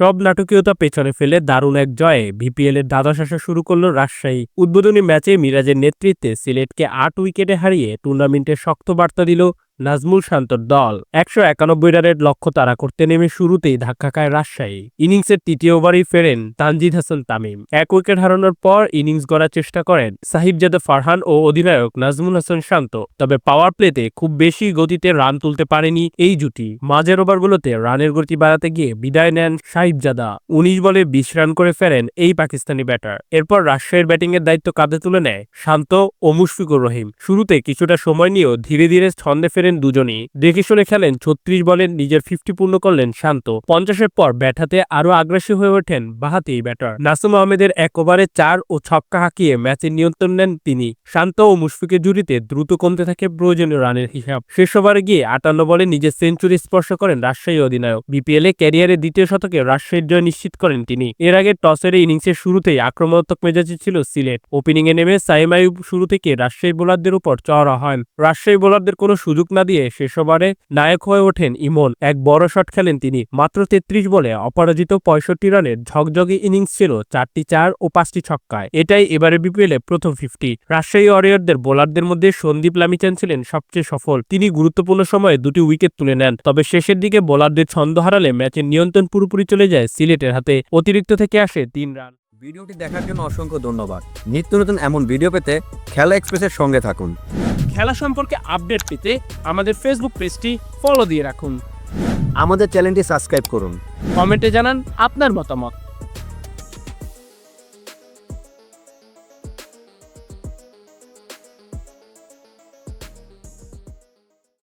সব নাটকীয়তা পেছনে ফেলে দারুণ এক জয়ে বিপিএল এর দ্বাদশ আসা শুরু করল রাজশাহী। উদ্বোধনী ম্যাচে মিরাজের নেতৃত্বে সিলেটকে আট উইকেটে হারিয়ে টুর্নামেন্টে শক্ত বার্তা দিল নাজমুল শান্তর দল। একশো একানব্বই রানের লক্ষ্য তাড়া করতে নেমে শুরুতেই ধাক্কা খায় রাজশাহী। ইনিংসের তৃতীয় ওভারেই ফেরেন তানজিদ হাসান তামিম। এক উইকেট হারানোর পর ইনিংস গড়ার চেষ্টা করেন সাহিবজাদা ফারহান ও অধিনায়ক নাজমুল হাসান শান্ত। তবে পাওয়ার প্লেতে খুব বেশি গতিতে রান তুলতে পারেনি এই জুটি। মাঝের ওভারগুলোতে রানের গতি বাড়াতে গিয়ে বিদায় নেন সাহিবজাদা। উনিশ বলে বিশ রান করে ফেরেন এই পাকিস্তানি ব্যাটার। এরপর রাজশাহীর ব্যাটিংয়ের দায়িত্ব কাঁধে তুলে নেয় শান্ত ও মুশফিকুর রহিম। শুরুতে কিছুটা সময় নিয়েও ধীরে ধীরে ছন্দে ফেরেন দুজনই। দেখে শুনে খেলেন, ছত্রিশ বলে নিজের ফিফটি পূর্ণ করলেন শান্ত। পঞ্চাশের পর ব্যাট হাতে আরও আগ্রাসী হয়ে ওঠেন বাহাতি ব্যাটার। নাসুম আহমেদের এক ওভারে চার ও ছক্কা হাঁকিয়ে ম্যাচের নিয়ন্ত্রণ নেন তিনি। শান্ত ও মুশফিকের জুড়িতে দ্রুত কমতে থাকে প্রয়োজনীয় রানের হিসাব। শেষ ওভারে গিয়ে আটান্ন বলে নিজের সেঞ্চুরি স্পর্শ করেন রাজশাহী অধিনায়ক। বিপিএল এ ক্যারিয়ারের দ্বিতীয় শতকে রাজশাহীর জয় নিশ্চিত করেন তিনি। এর আগে টসের ইনিংসের শুরুতেই আক্রমণাত্মক মেজাজে ছিল সিলেট। ওপেনিংয়ে নেমে সাইম আইয়ুব শুরু থেকে রাজশাহী বোলারদের উপর চড়া হন। রাজশাহী বোলারদের কোনো সুযোগ না দিয়ে শেষ ওভারে নায়ক হয়ে ওঠেন ইমন। এক বড় শট খেলেন তিনি। মাত্র তেত্রিশ বলে অপরাজিত পঁয়ষট্টি রানের ঝকঝকে ইনিংস ছিল চারটি চার ও পাঁচটি ছক্কায়। এটাই এবারে বিপিএলে প্রথম ফিফটি রাজশাহী ওয়ারিয়রদের বোলারদের মধ্যে সন্দীপ লামিচান ছিলেন সবচেয়ে সফল। তিনি গুরুত্বপূর্ণ সময়ে দুটি উইকেট তুলে নেন। তবে শেষের দিকে বোলারদের ছন্দ হারালে ম্যাচের নিয়ন্ত্রণ পুরোপুরি চলে যায় সিলেটের হাতে। অতিরিক্ত থেকে আসে তিন রান। ভিডিওটি দেখার জন্য অসংখ্য ধন্যবাদ। নিত্য নতুন এমন ভিডিও পেতে খেলা এক্সপ্রেসের সঙ্গে থাকুন। খেলা সম্পর্কে আপডেট পেতে আমাদের ফেসবুক পেজটি ফলো দিয়ে রাখুন। আমাদের চ্যানেলটি সাবস্ক্রাইব করুন। কমেন্টে জানান আপনার মতামত।